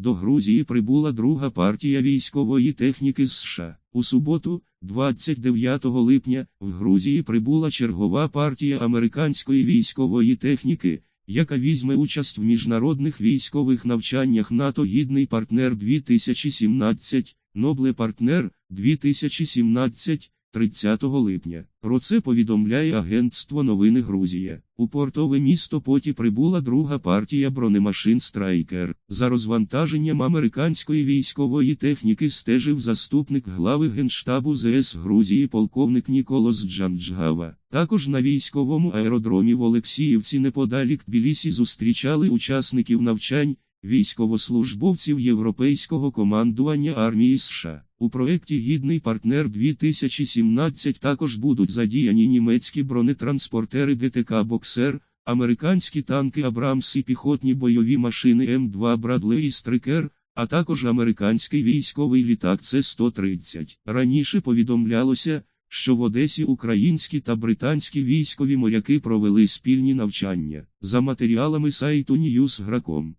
До Грузії прибула друга партія військової техніки з США. У суботу, 29 липня, в Грузії прибула чергова партія американської військової техніки, яка візьме участь в міжнародних військових навчаннях НАТО Гідний партнер 2017, Нобле партнер 2017. 30 липня. Про це повідомляє Агентство новини Грузія. У портове місто Поті прибула друга партія бронемашин Страйкер. За розвантаженням американської військової техніки стежив заступник глави Генштабу ЗС Грузії полковник Ніколос Джанджгава. Також на військовому аеродромі в Олексіївці неподалік Тбілісі зустрічали учасників навчань. Військовослужбовців Європейського командування армії США. У проєкті Гідний партнер 2017 також будуть задіяні німецькі бронетранспортери ДТК Боксер, американські танки Абрамс і піхотні бойові машини М2 Брадлей Стрикер, а також американський військовий літак С-130. Раніше повідомлялося, що в Одесі українські та британські військові моряки провели спільні навчання. За матеріалами сайту Newsgrakом.